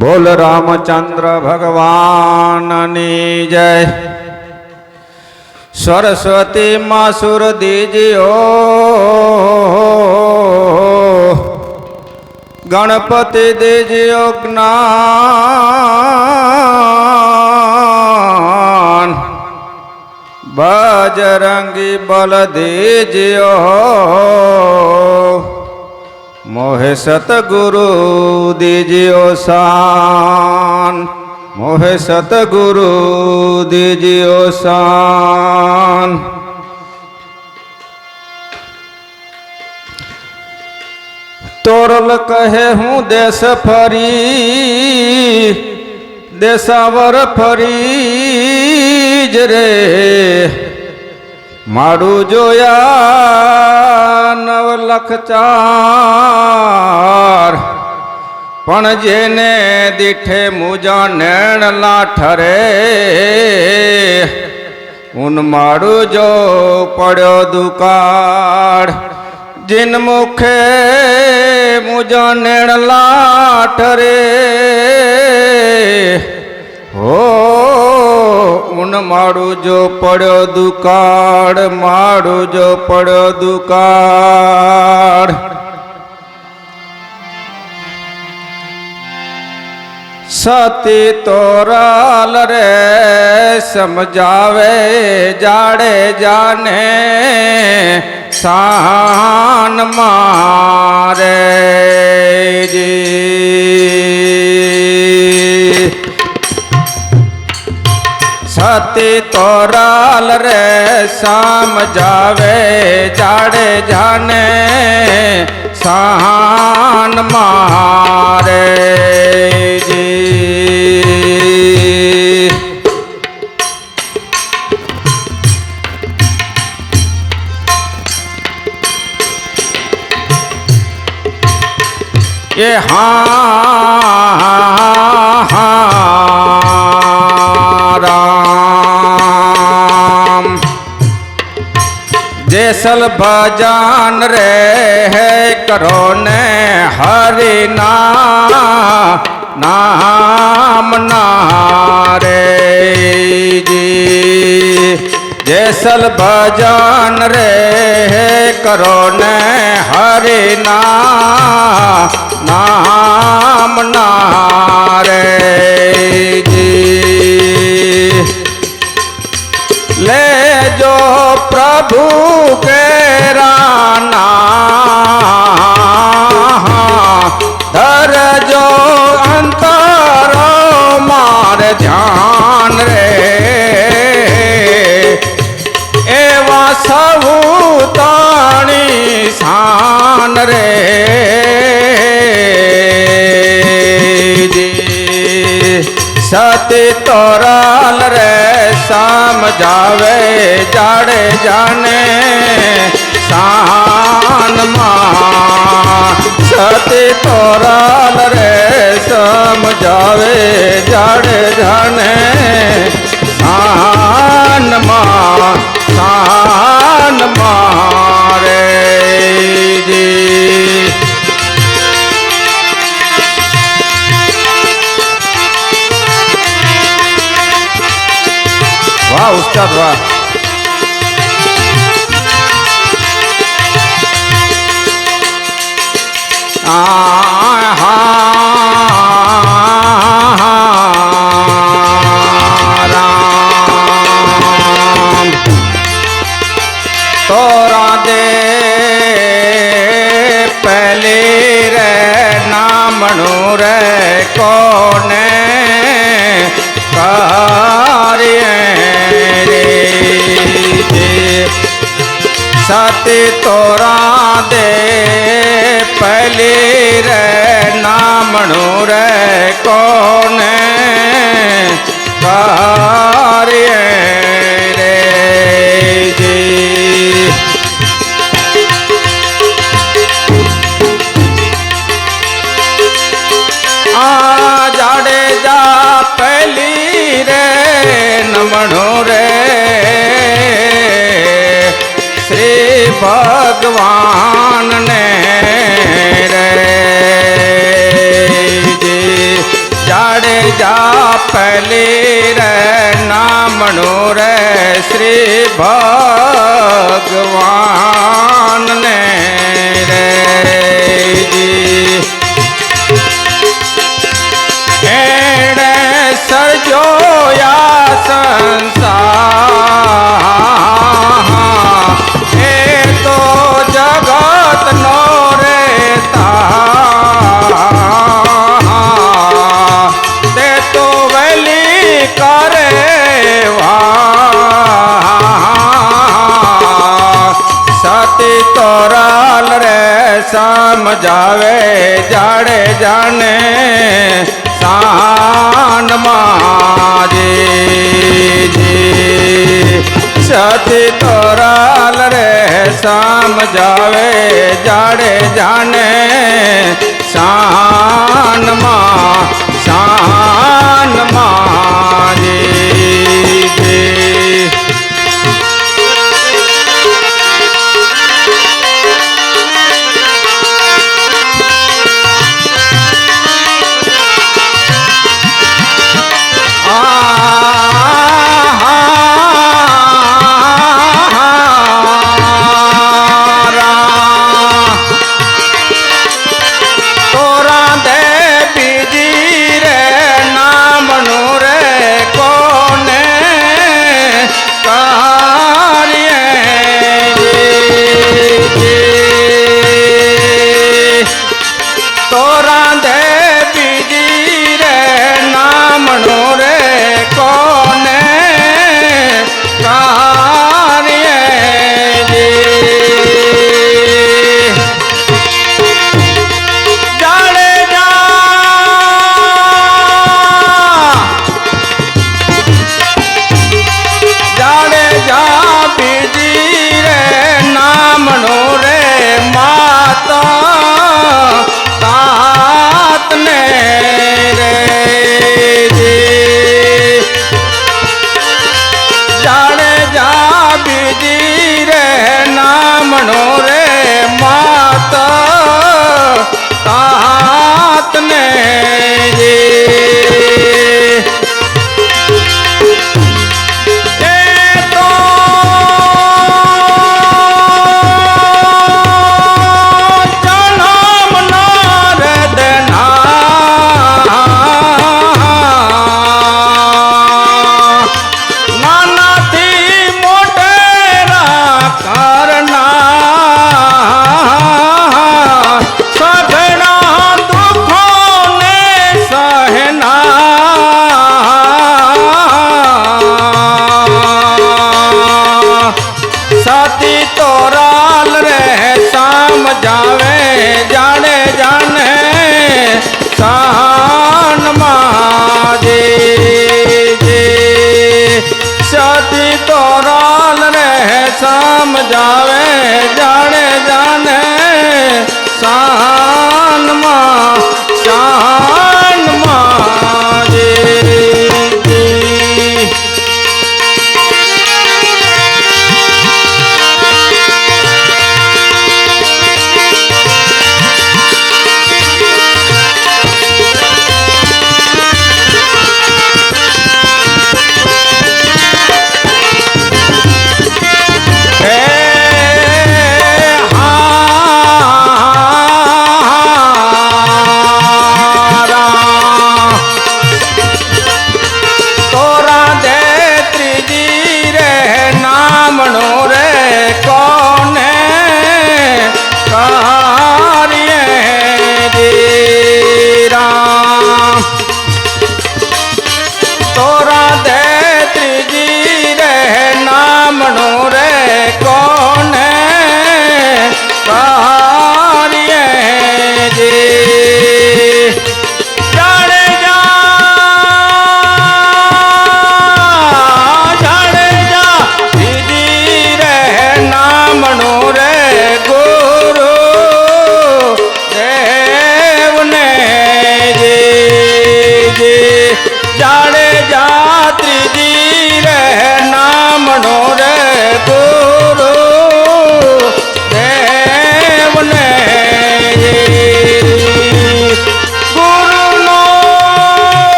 બોલ રામચંદ્ર ભગવાનની જય. સરસ્વતી માસુર સુર દીજ્યો. ગણપતિ દીજ્યો જ્ઞાન. બજરંગી બલ દીજ્યો મોહે સતગુરુ દીજ્યો શાન મોહે સતગુરુ દીજ્યો શાન તોરલ કહે હું દેશ ફરી. દેશાવર ફરી જ રે. મારું જોયા નવ લખ ચાર. પણ જેને દીઠે મુજા નેણ લાઠરે ઉન મારું જો પડ્યો દુકાળ. જીન મુખે મુજા નેણ લાઠરે હો ઉન માડું જો પડ્યો દુકાળ માડું જો પડ્યો દુકાળ સતી તોરાલ રે, સમજાવે જાડે જાને સાન મારે સતી તોરાલ રે સમજાવે જાડે જાને સાન મારે રામ. દેસલ ભજન રે હે કરો ને હરિ નામ ના રે જી. જેસલ ભજન રે કરો ને હરિ નામ નારે લે જો પ્રભુ કેરા ના ધરજો અંતર માર ધ્યાન નિશાન રે. સતી તોરાલ રે સમજાવે જાડે જાને. શાનમાં સતી તોરાલ રે સમજાવે જાડે જાને. શાનમાં ઉસ્તાદ વાહ આ હા રામ તોરા દે ਤੇ ਤੋਰਾਂ ਦੇ ਪਹਿਲੇ ਰਹਿ ਨਾ ਮਣੋ ਰਹਿ ਕੋਨੇ સમજાવે જાડે જાને સાન માજી. સતી તોરાલ રે સમજાવે જાડે જાને સાન મા, સાન માજી.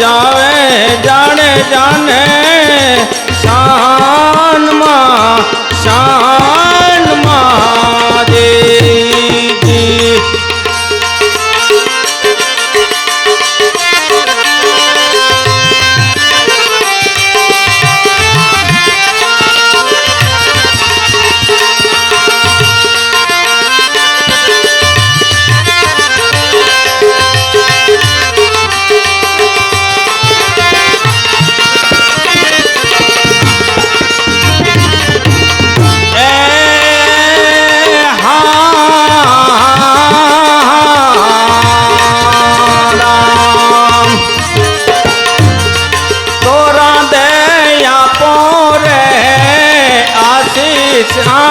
જાવે જાણે જાણે શાનમાં Krishna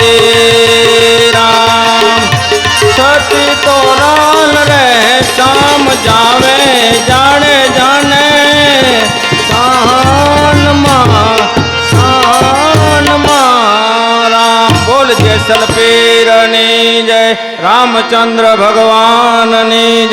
શાનમાં દે રામ. સતી તોરલ રે સમજાવે જાણે જાણે. શાનમાં શાનમાં રામ. બોલ જેસલ પીરની જય, રામચંદ્ર ભગવાનની